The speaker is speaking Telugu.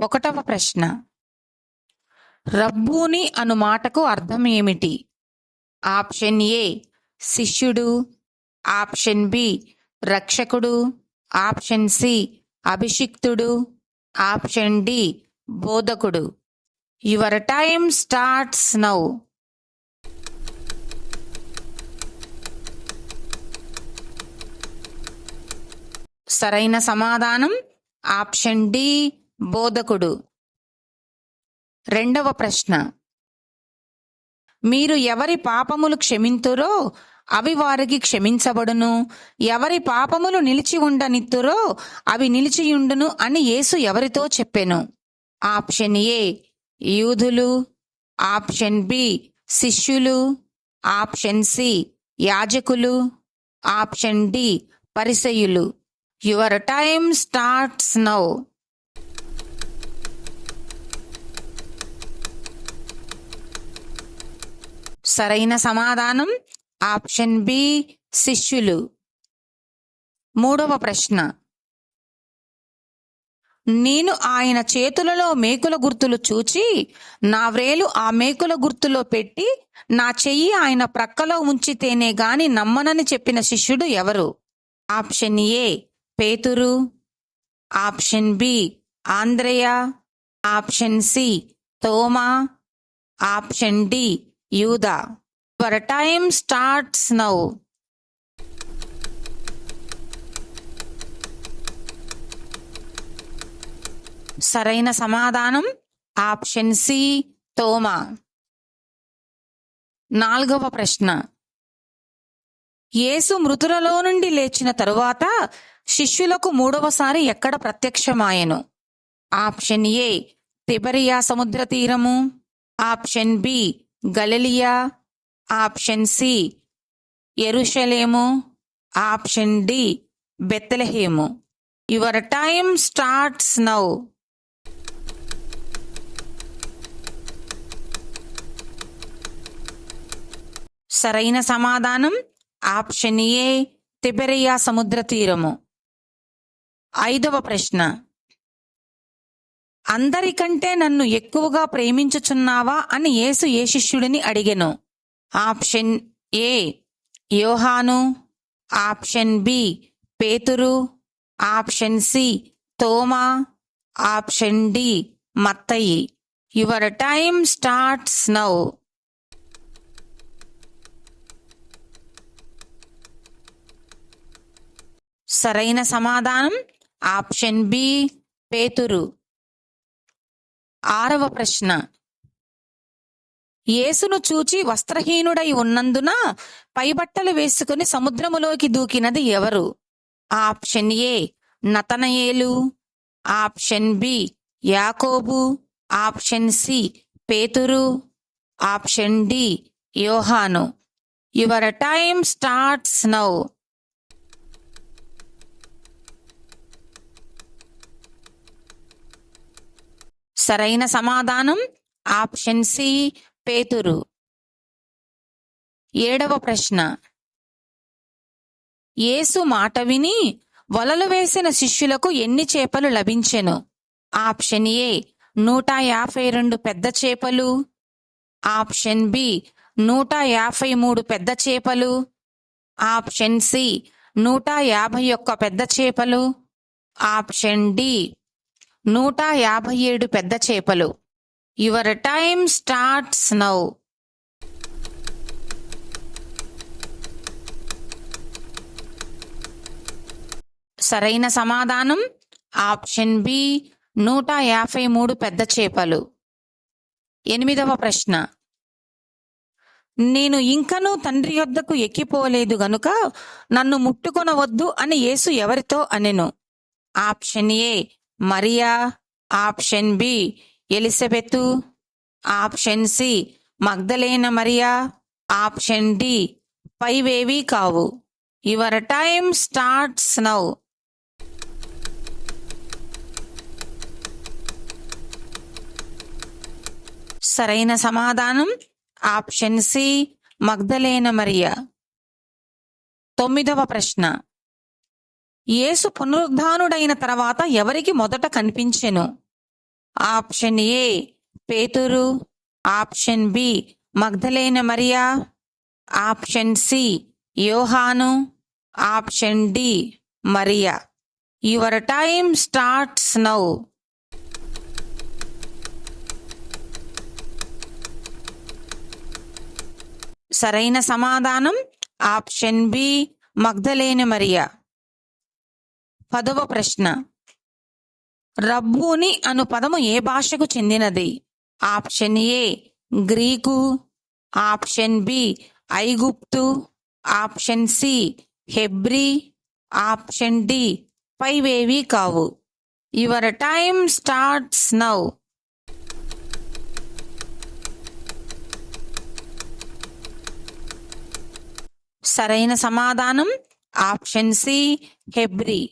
ఒకటవ ప్రశ్న. రబ్బూని అను మాటకు అర్థం ఏమిటి? ఆప్షన్ ఏ శిష్యుడు. ఆప్షన్ బి రక్షకుడు. ఆప్షన్ సి అభిషిక్తుడు. ఆప్షన్ డి బోధకుడు. యువర్ టైమ్ స్టార్ట్స్ నౌ సరైన సమాధానం ఆప్షన్ డి బోధకుడు. రెండవ ప్రశ్న. మీరు ఎవరి పాపములు క్షమింతురో అవి వారికి క్షమించబడును. ఎవరి పాపములు నిలిచి ఉండనిత్తురో అవి నిలిచియుండును అని యేసు ఎవరితో చెప్పెను. ఆప్షన్ ఏ యూదులు. ఆప్షన్ బి శిష్యులు. ఆప్షన్ సి యాజకులు. Option D పరిసయులు. Your time starts now. సరైన సమాధానం? ఆప్షన్ బి శిష్యులు. మూడవ ప్రశ్న. నేను ఆయన చేతులలో మేకుల గుర్తులు చూచి నా వ్రేలు ఆ మేకుల గుర్తులో పెట్టి నా చెయ్యి ఆయన ప్రక్కలో ఉంచితేనే గాని నమ్మనని చెప్పిన శిష్యుడు ఎవరు? ఆప్షన్ ఏ పేతురు. ఆప్షన్ బి ఆంద్రయ. ఆప్షన్ సి తోమా. ఆప్షన్ డి యూదా. యువర్ టైమ్ స్టార్ట్స్ నౌ సరైన సమాధానం ఆప్షన్ సి తోమా. నాలుగవ ప్రశ్న. యేసు మృతులలో నుండి లేచిన తరువాత శిష్యులకు మూడవసారి ఎక్కడ ప్రత్యక్షమాయెను? ఆప్షన్ ఏ తిబరియా సముద్ర తీరము ఆప్షన్ బి గలలియా ఆప్షన్ సి ఎరుషలేము ఆప్షన్ డి బెత్తలహేము యువర్ టైమ్ స్టార్ట్స్ నౌ. సరైన సమాధానం ఆప్షన్ ఏ తిబెరియా సముద్ర తీరము. ఐదవ ప్రశ్న. అందరికంటే నన్ను ఎక్కువగా ప్రేమించుచున్నావా అని యేసు ఏ శిష్యుడిని అడిగెను. ఆప్షన్ ఏ యోహాను. ఆప్షన్ బి పేతురు. ఆప్షన్ సి తోమా. Option D Mattayi. Your time starts now. సరైన సమాధానం ఆప్షన్ బి పేతురు. ఆరవ ప్రశ్న. యేసును చూచి వస్త్రహీనుడై ఉన్నందున పైబట్టలు వేసుకుని సముద్రములోకి దూకినది ఎవరు? ఆప్షన్ ఏ నతనయేలు. ఆప్షన్ బి యాకోబు. ఆప్షన్ సి పేతురు. ఆప్షన్ డి యోహాను. యువర్ టైమ్ స్టార్ట్స్ నౌ సరైన సమాధానం ఆప్షన్ సి పేతురు. ఏడవ ప్రశ్న. యేసు మాట విని వలలు వేసిన శిష్యులకు ఎన్ని చేపలు లభించెను? ఆప్షన్ ఏ నూట యాభై రెండు పెద్ద చేపలు. ఆప్షన్ బి నూట యాభై మూడు పెద్ద చేపలు. ఆప్షన్ సి నూట యాభై ఒక్క పెద్ద చేపలు. ఆప్షన్ డి నూట యాభై ఏడు పెద్ద చేపలు. యువర్ టైమ్ స్టార్ట్స్ నౌ సరైన సమాధానం? ఆప్షన్ బి నూట యాభై మూడు పెద్ద చేపలు. ఎనిమిదవ ప్రశ్న. నేను ఇంకనూ తండ్రి యొద్దకు ఎక్కిపోలేదు గనుక నన్ను ముట్టుకొనవద్దు అని యేసు ఎవరితో అనెను? ఆప్షన్ ఏ మరియా ఆప్షన్ బి ఎలిజబెతు. ఆప్షన్ సి మగ్ధలేన మరియా. ఆప్షన్ డి పైవేవీ కావు. Your time starts now. సరైన సమాధానం ఆప్షన్ సి మగ్ధలేన మరియా. తొమ్మిదవ ప్రశ్న. యేసు పునరుద్ధానుడైన తర్వాత ఎవరికి మొదట కనిపించెను? ఆప్షన్ ఏ పేతురు. ఆప్షన్ బి మగ్ధలేన మరియా. ఆప్షన్ సి యోహాను. Option D Mariya. Your time starts now. సరైన సమాధానం ఆప్షన్ బి మగ్ధలేని మరియా. పదవ ప్రశ్న. రబ్బూని అను పదము ఏ భాషకు చెందినది? Option A Greek. Option B ఐగుప్తు. ఆప్షన్ సి హెబ్రీ. ఆప్షన్ డి పైవేవి కావు. Your time starts now. సరైన సమాధానం ఆప్షన్ సి హెబ్రీ.